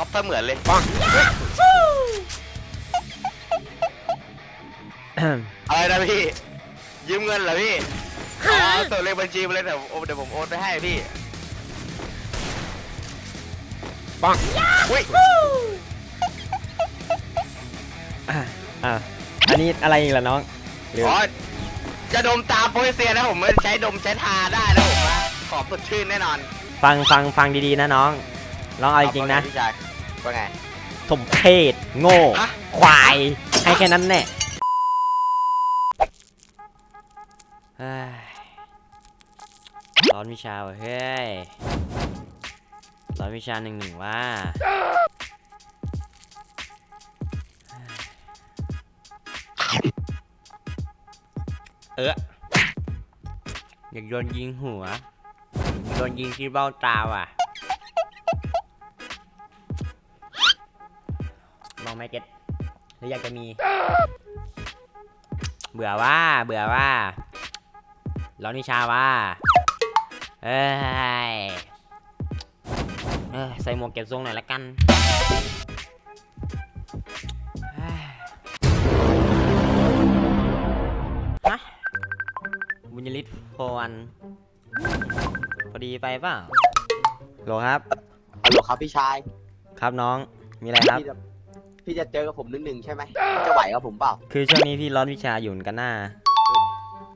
ก๊อปเสมือนเลยปังอะไรนะพี่ ยืมเงินเหรอพี่อ๋อตัวเลขบัญชีมาเลยเดี๋ยวโอนเดี๋ยวผมโอนไปให้พี่ปังอุ้ยอะอะอันนี้อะไรอีกล่ะน้องหรืออ๋อจะดมตามโพลิเซียนะผมมันใช้ดมใช้ทาได้นะผมนะขอบสดชื่นแน่นอน ฟังฟังฟังดีๆนะน้องน้องเอาจริงๆนะ ว่าไพี่ชายว่าไง สมเพศโง่ ฮะ ควายให้แค่นั้นแน่เฮ้ยร้อนวิชาว่ะเฮ้ยร้อนวิชาหนึ่งหนึ่งว่าเอออยากโดนยิงหัว โดนยิงที่เบ้าตาว่ะ มองไม่เก็ตหรืออยากจะมี เบื่อว่า เบื่อว่าร้อนวิชาว่า เอ้ยเอ้ยใส่หมวกเก็บทรงหน่อยละกันเอ้ยฮะบุญยฤทธิ์โฟวันพอดีไปเปล่าโหลครับ ฮัลโหลครับพี่ชาย ครับน้อง มีอะไรครับ พี่จะพี่จะเจอกับผมหนึ่งหนึ่งใช่ไหมจะไหวกับผมเปล่าคือช่วงนี้พี่ร้อนวิชาอยู่เหมือนกันหน้า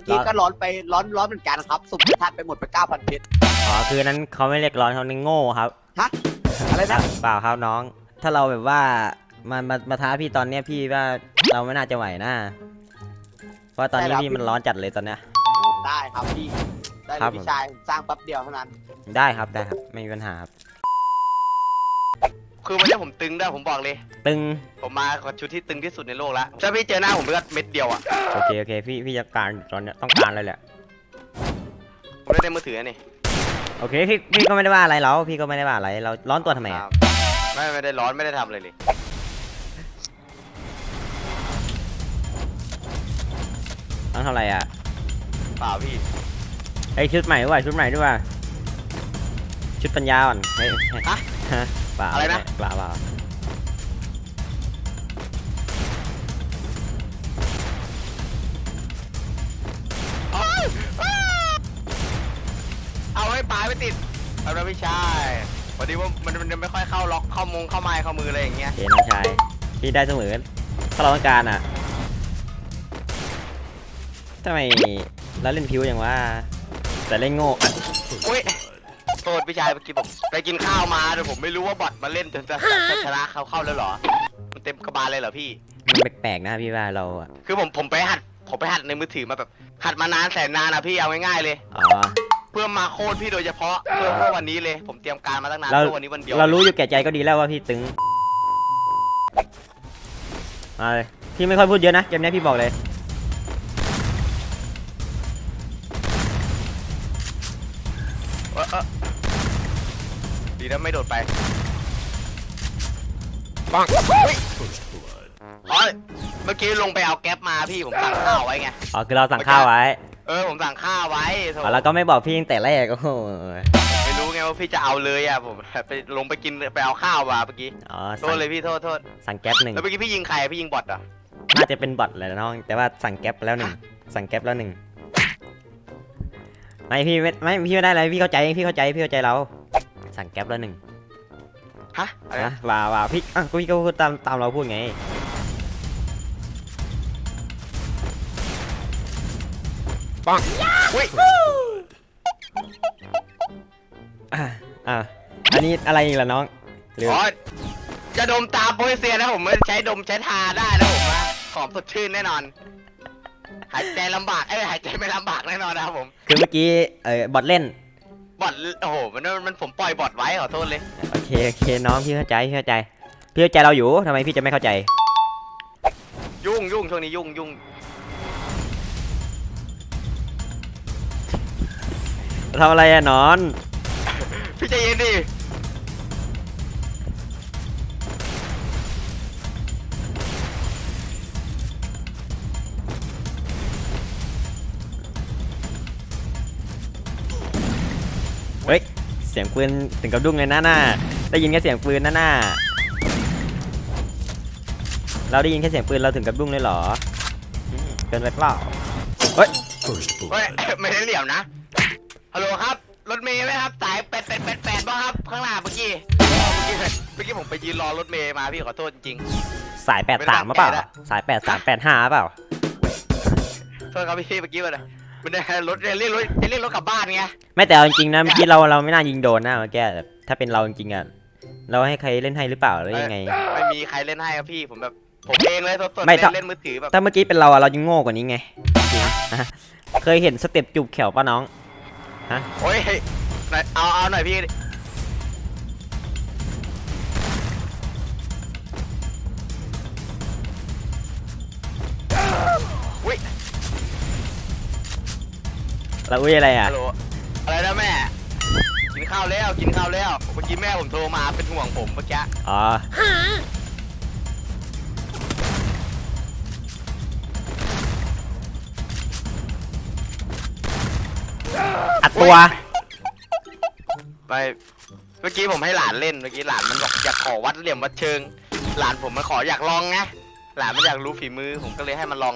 พี่ก็ร้อนไปร้อนร้อนเหมือนกันครับสุ่มทัดไปหมดไปเก้าพันเพชร อ๋อ คือนั้นเขาไม่เรียกร้อนเขาเรียกโง่ครับอะไรนะ เปล่าครับน้อง ถ้าเราแบบว่ามามามาท้าพี่ตอนเนี้ยพี่ว่าเราไม่น่าจะไหวนะเพราะตอนนี้พี่มันร้อนจัดเลยตอนเนี้ย ได้ครับพี่ ได้เลครับยพี่ชายผมสร้างแป๊บเดียวเท่านั้น ได้ครับได้ครับไม่มีปัญหาครับ คือวันนี้ผมตึงด้วยผมบอกเลย ตึง ผมมากับชุดที่ตึงที่สุดในโลกแล้วถ้าพี่เจอหน้าผมเลือดเม็ดเดียวอะโอเค โอเค พี่ พี่จะการตอนเนี้ยต้องการเลยแหละ ผมได้ในมือถือนี่โอเค พี่ พี่ก็ไม่ได้ว่าอะไรเรา พี่ก็ไม่ได้ว่าอะไร เราร้อนตัวทำไมคอะรับไม่ไม่ได้ร้อนไม่ได้ทำอะไรเลย ต้องเท่าไหร่อะเปล่าพี่ ไอยชุดใหม่ด้วยชุดใหม่ด้วย ชุดปัญญาอ่อนเฮ้ยเฮ้ยฮะ ฮะเปล่าอะไรนะเปล่าเปล่าเอ้ยอ้าเอาให้ปลายไม่ติดเอาละพี่ชายพอดีว่ามันมันไม่ค่อยเข้าล็อกเข้ามงเข้าไม้เข้ามืออะไรอย่างเงี้ย โอเคน้องชายพี่ได้เสมอ ถ้าเราต้องการอะทำไมเราเล่นพิวอย่างว่า แต่เล่นโง่อะอุ้ย โทษพี่ชายเมื่อกี้ผมไปกินข้าวมาแต่ผมไม่รู้ว่าบอทมาเล่นจนจะจะชนะเขาเข้าแล้วเหรอ มันเต็มกระบาลเลยเหรอพี่ มันแปลกๆนะพี่ว่าเราอะคือผมผมไปหัดผมไปหัดในมือถือมาแบบหัดมานานแสนนานนะพี่เอาง่ายๆเลย อ๋อ เพื่อมาโค่นพี่โดยเฉพาะเพื่อเพื่อวันนี้เลย ผมเตรียมการมาตั้งนานเรา เพื่อวันนี้วันเดียวเรารู้อยู่แก่ใจก็ดีแล้วว่าพี่ตึงมาเลยพี่ไม่ค่อยพูดเยอะนะเกมนี้พี่บอกเลย ปังอ๋อเมื่อกี้ลงไปเอาแก๊ปมาพี่ผมสั่งข้าวไว้ไง อ๋อคือเราสั่งข้าวไว้ เออผมสั่งข้าวไว้โถอ๋อแล้วก็ไม่บอกพี่ตั้งแต่แรกโอ้โหไม่รู้ไงว่าพี่จะเอาเลยอะผมไปลงไปกินไปเอาข้าวมาเมื่อกี้ อ๋อโทสั่ษงเลยพี่โทษโทษ สั่งแก๊ปหนึ่งแล้วเมื่อกี้พี่ยิงใครพี่ยิงบอทเหรอน่าจะเป็นบอทแหละน้อง แต่ว่าสั่งแก๊ปแล้วหนึ่งสั่งแก๊ปแล้วหนึ่งไม่พี่ไม่ไม่พี่ไม่ได้อะไรพี่เข้าใจพี่เข้าใจพี่เข้าใจเรา สั่งแก๊ปแล้วหนึ่ง ฮะอะไรนะนะว่าว่าพี่อะก็พี่ก็พูดตามตามเราพูดไง ปังอุ้ยอะอะอันนี้อะไรอีกล่ะน้องหรืออ๋อจะดมตามโพลิเซียนะผมมันใช้ดมใช้ทาได้นะผมนะหอมสดชื่นแน่นอน หายใจลำบากเอ้ยหายใจไม่ลำบากแน่นอนนะครับผม คือเมื่อกี้เออบอทเล่น บอทโอ้โหมันมันผมปล่อยบอทไว้ขอโทษเลย โอเคโอเคน้องพี่เข้าใจพี่เข้าใจพี่เข้าใจเราอยู่ทำไมพี่จะไม่เข้าใจ ยุ่งยุ่งช่วงนี้ยุ่งยุ่งทำอะไรอะนอน พี่ใจเย็นดิ เฮ้ยเสียงปืนถึงกับดุ้งเลยนะหน้าได้ยินแค่เสียงปืนนะหน้าเราได้ยินแค่เสียงปืนเราถึงกับดุ้งเลยเหรออืมเกินไปเปล่าเฮ้ย First เฮ้ย blood. ไม่ได้เหลี่ยมนะฮัลโหลครับรถเมย์ไหมครับสายแปดแปดแปดแปดป่ะครับข้างหน้าเมื่อกี้เมื่อกี้เมื่อกี้ผมไปยืนรอรถเมย์มาพี่ขอโทษจริงสายแปดสามมาเปล่าไม่ได้สายแปดสามแปดห้าเปล่าๆโทษครับพี่เมื่อกี้มัน มันได้รถจะเรียกรถจะเรียกรถกลับบ้านไงไม่แต่เอาจริงๆนะเมื่อกี้เราเราไม่น่ายิงโดนนะเมื่อกี้แบบถ้าเป็นเราจริงๆอะเราให้ใครเล่นให้หรือเปล่าหรือยังไง ไม่มีใครเล่นให้ครับพี่ผมแบบผมเองเลยสดๆไม่เล่ถ้านเล่นมือถือแบบถ้าเมื่อกี้เป็นเราอะเรายังโง่กว่านี้ไงจริงๆนะเคยเห็นสเต็ปจูบแขวป่ะน้อง โอ้ยไหนเอาเอาหน่อยพี่ เราอุ้ยอะไรอะ ฮัลโหลอะไรนะแม่ กินข้าวแล้วกินข้าวแล้วเมื่อกี้แม่ผมโทรมาเป็นห่วงผมเมื่อกี้อ๋อ อัดตัว ไปเมื่อกี้ผมให้หลานเล่นเมื่อกี้หลานมันบอกอยากขอวัดเหลี่ยมวัดเชิง หลานผมมันขออยากลองไงหลานมันอยากรู้ฝีมือผมก็เลยให้มันลอง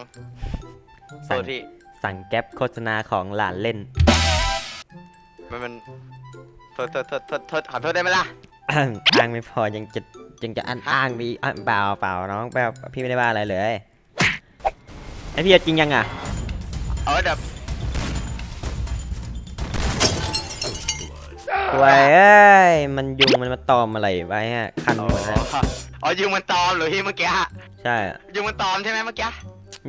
โทสั่งษที่ สั่งแก๊ปโฆษณาของหลานเล่น มันมันโทษโทษโทษโทษโทษขอโทษได้ไหมล่ะ อ้างไม่พอยังจะยังจะอันอ้างมีอะเปล่าเปล่าน้องเปล่าพี่ไม่ได้ว่าอะไรเลยไอพี่เอาจริงยังอะเอาแบบกวยเอ้ยมันยุงมันมาตอมอะไรไว้ฮะคันอ๋หมดแล้วออ๋อยุงมันตอมเหรือพี่เมื่อกี้ ใช่ ยุงมันตอมใช่ไหมเมื่อกี้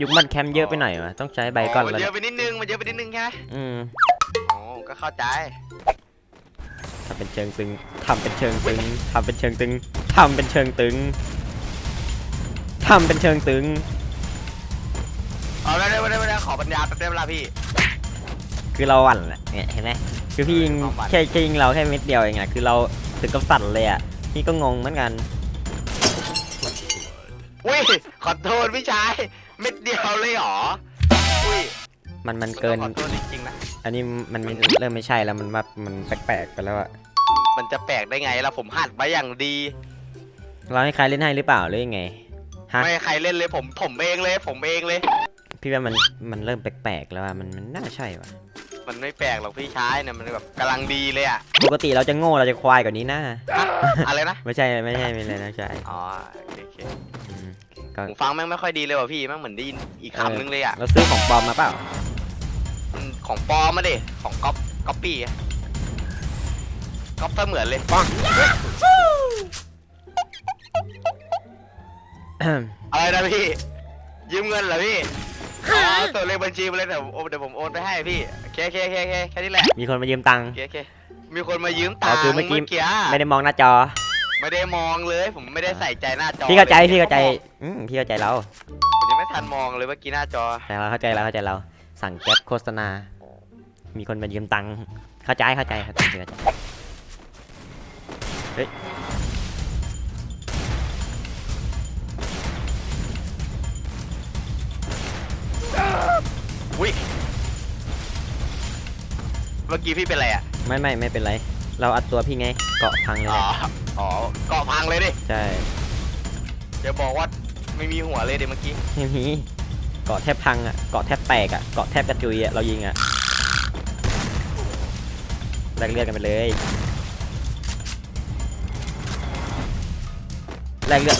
ยุงมันแคมเยอะไปหน่อยวะต้องใช้ใบก้อนมัแล้วเยเนี่ยอะไปนิดนึงมันเยอะไปนิดนึงใช่ไหมอืมโอ้ก็เข้าใจทำเป็นเชิงตึงทำเป็นเชิงตึงทำเป็นเชิงตึงทำเป็นเชิงตึงทำเป็นเชิงตึงเอาได้ได้ได้ได้ขอปัญญาแป๊บได้เวลาพี่ คือเราหวั่นแหละเนี่ยเห็นไหมคือพี่ยิงความหวั่นแค่แค่ยิงเราแค่เม็ดเดียวเองอะคือเราถึงกับสั่นเลยอะพี่ก็งงเหมือนกันอุ้ยขอโทษพี่ชาย เม็ดเดียวเลยเหรออุ้ยมันมันเกิน ขอโทษจริงๆนะ อันนี้มันไม่เริ่มไม่ใช่แล้วมันว่ามันแปลกๆไปแล้วอะมันจะแปลกได้ไงล่ะผมหัดไว้อย่างดี เราให้ใครเล่นให้หรือเปล่าหรือยังไง ฮะ ไม่ให้ใครเล่นเลยผมผมเองเลย ผมเองเลย พี่ว่ามันมันเริ่มแปลกๆแล้วอะมันมันน่าใช่วะ มันไม่แปลกหรอกพี่ชายเนี่ยมันแบบกำลังดีเลยอะปกติเราจะโง่เราจะควายกว่านี้นะฮะอะไรนะไม่ใช่ไม่ใช่ไม่เลยนะใช่อ๋อโอเคโอเคอืมก็ผมฟังแม่งไม่ค่อยดีเลยว่ะพี่แม่งเหมือนได้ยินอีกคำนึงเลยอะเราซื้อของปลอมมาเปล่ามันของปลอมมาดิของก๊อปก๊อปปี้อะก๊อปเสมือนเลยปังอะไรนะพี่ยืมเงินเหรอพี่ อ๋อตัวเลขบัญชีมาเลยเดี๋ยวผมโอนเดี๋ยวผมโอนไปให้พี่โอเคโอเคโอเคโอเคแค่นี้แหละมีคนมายืมตังค์ โอเคโอเคมีคนมายืมตัอ๋งอค์คือเมื่อกี้ กี้ไม่ได้มองหน้าจอ ไม่ได้มองเลยผมไม่ได้ใส่ใจหน้าจอพี่เข้าใจลยพี่เข้าใจ อืมพี่เข้าใจเราผมยังไม่ทันมองเลยเมื่อกี้หน้าจอ แต่เราเข้าใจเราเข้าใจเรา สั่งแก๊ปโฆษณา มีคนมายืมตังค์ เข้าใจ เข้าใจเข้าใจเข้าใจเฮ้ยอุ้ย เมื่อกี้พี่เป็นอะไรอะ ไม่ไม่ไม่เป็นไร เราอัดตัวพี่ไง เกาะพังเลยอ๋อ นะอ๋อเกาะพังเลยดิ ใช่เดี๋ยวบอกว่าไม่มีหัวเลยเดี๋ยวเมื่อกี้ ไม่มีเกาะแทบพังอะ เกาะแทบแตกอะ เกาะแทบกระจุยอะ เรายิงอะแลกเลือดกันไปเลยแลกเลือด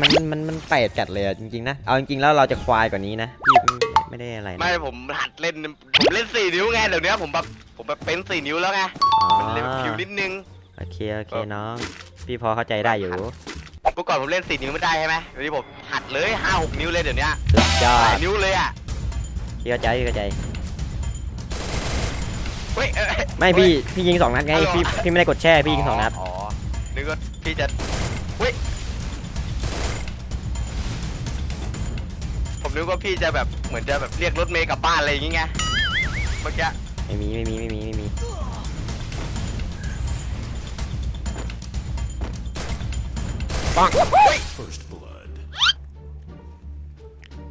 มันแปลกมันมันมันแปลกจัดเลยอะจริงๆนะ เอาจริงๆแล้วเราจะควายกว่านี้นะพี่ไม่ไม่ได้อะไรนะไม่ผมหัดเล่นผมเล่นสี่นิ้วไงเดี๋ยวนี้ผมแบบผมแบบเป็นสี่นิ้วแล้วไงอ๋อมันเลยแบบผิวนิดนึงโอเคโอเคน้อง พี่พอเข้าใจได้อยู่เมื่อก่อนผมเล่นสี่นิ้วไม่ได้ใช่ไหมเดี๋ยวนี้ผมหัดเลยห้าหกนิ้วเลยเดี๋ยวนี้สุดยอหลาดยนิ้วเลยอะพี่เข้าใจพี่เข้าใจ เฮ้ยเอ้ยไม่พี่พี่ยิงสองนัดไงเอาเหรอพี่พี่ไม่ได้กดแช่พี่ยิงสองนัด อ๋อนึกว่าพี่จะ นึกว่าพี่จะแบบเหมือนจะแบบเรียกรถเมย์กลับบ้านอะไรอย่างงี้ไงเมื่อกี้ไม่มีไม่มีไม่มีไม่มี First blood.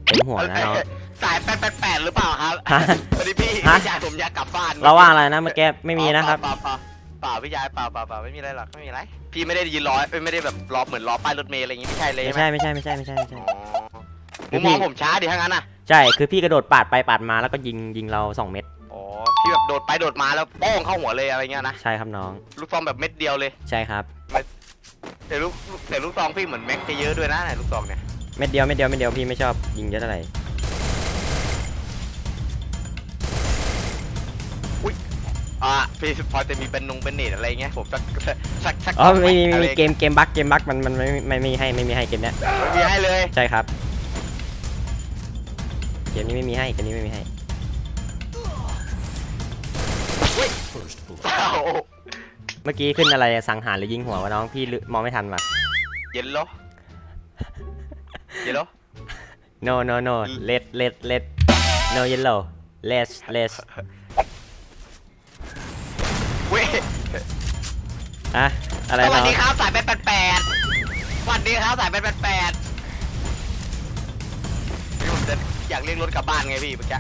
เต็มหัวนะน้องสสายแปดแปดแปดหรือเปล่าครับฮะพอดีพี่ฮะ พี่ชายผมอยากกลับบ้านเราว่าอะไรนะเมื่อกี้ไม่มีนะครับ เปล่าเปล่าเปล่าเปล่าพี่ชายเปล่าเปล่าเปล่าไม่มีอะไรหรอกไม่มีอะไร พี่ไม่ได้ยืนรอไม่ได้แบบรอเหมือนรอป้ายรถเมล์อะไรอย่างงี้ไม่ใช่เลยไม่ใช่ไหมใช่ไม่ใช่ไม่ใช่ไม่ใช่ไม่ใช่อ๋อ มุมมองผมช้าดิทั้างนั้นอะใช่คือพี่กระโดดปาดไปปาดมาแล้วก็ยิงยิงเราสองเม็ดอ๋อพี่แบบโดดไปโดดมาแล้วโป้งเข้าหัวเลยอะไรเงี้ยนะใช่ครับน้อง ลูกซองแบบเม็ดเดียวเลย ใช่ครับแต่ลูกแต่ลูกซองพี่เหมือนแม็กจะเยอะด้วยนะไหนลูกซองเนี่ยเม็ดเดียวเม็ดเดียวเม็ดเดียวพี่ไม่ชอบยิงเยอะเท่าไหร่อ่าพี่พอจะมีเป็นนงเป็นเนตอะไรเงี้ยผมสักสักสักอ๋อมีมีมีอะไรมีเกมเกมบั๊กเกมบั๊กมันมันไม่ไม่ไม่มีให้ไม่มีให้เกมเนี้ยไม่มีให้เลยใช่ครับ เกมนี้ไม่มีให้เกมนี้ไม่มีให้เอ้าเมื่อกี้ขึ้นอะไรสังหารหรือยิงหัววะน้องพี่ลืมองไม่ทันว่ะเย็นโลเย็นโล no no no let let let no yellow less less เว้ยอะอะไรสวัน้สองดีครับสายแปดแปดแปดสวัสดีครับสายแปดแปด อยากเรียกรถกลับบ้านไงพี่เมื่อกี้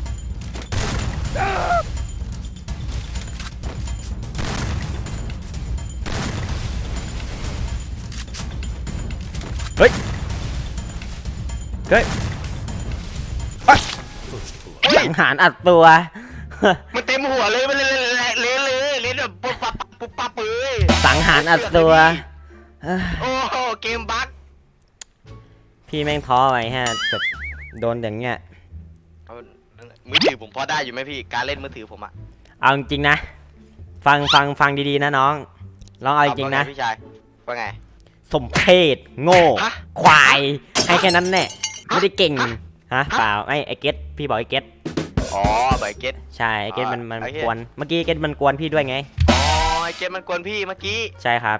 เฮ้ย เฮ้ยสังหารอัดตัว มันเต็มหัวเลยมันเลยเลยเลยเลยเลยแบบปุ๊บปั๊บปุ๊บปั๊บเลยสังหารอัดตัวเอ้ยโอ้โหเกมบั๊กพี่แม่งท้อไว้ฮะแบบโดนอย่างเงี้ย เอามือถือผมพอได้อยู่ไหมพี่ การเล่นมือถือผมอะเอาจริงๆนะ ฟังฟังฟังดีๆนะน้องลองเอาจริงๆนะ ว่าไพี่ชายว่าไง สมเพศโง่ ฮะควายให้แค่นั้นแน่ไม่ได้เก่งฮะฮะเปล่าไอ้ไอเกตพี่บอกไอเกตอ๋อใบเก็ต ใช่ไอเกตอ๋อมันมันโอเคกวนเมื่อกี้เกตมันกวนพี่ด้วยไง อ๋อไอเกตมันกวนพี่เมื่อกี้ ใช่ครับ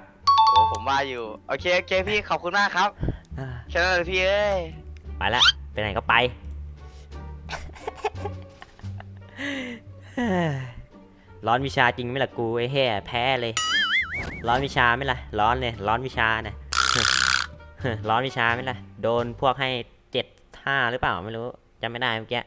โอ้ผมว่าอยู่ โอเคโอเคพี่ขอบคุณมากครับอ่าแค่นั้นเลยพี่เอ้ย ไปละไปไหนก็ไป ร้อนวิชาจริงไหมล่ะกูไอ้แห่แพ้เลย ร้อนวิชาไหมล่ะ ร้อนเลย ร้อนวิชานะร้อนวิชาไหมล่ะ โดนพวกให้เจ็ดห้าหรือเปล่าไม่รู้จำไม่ได้เมื่อกี้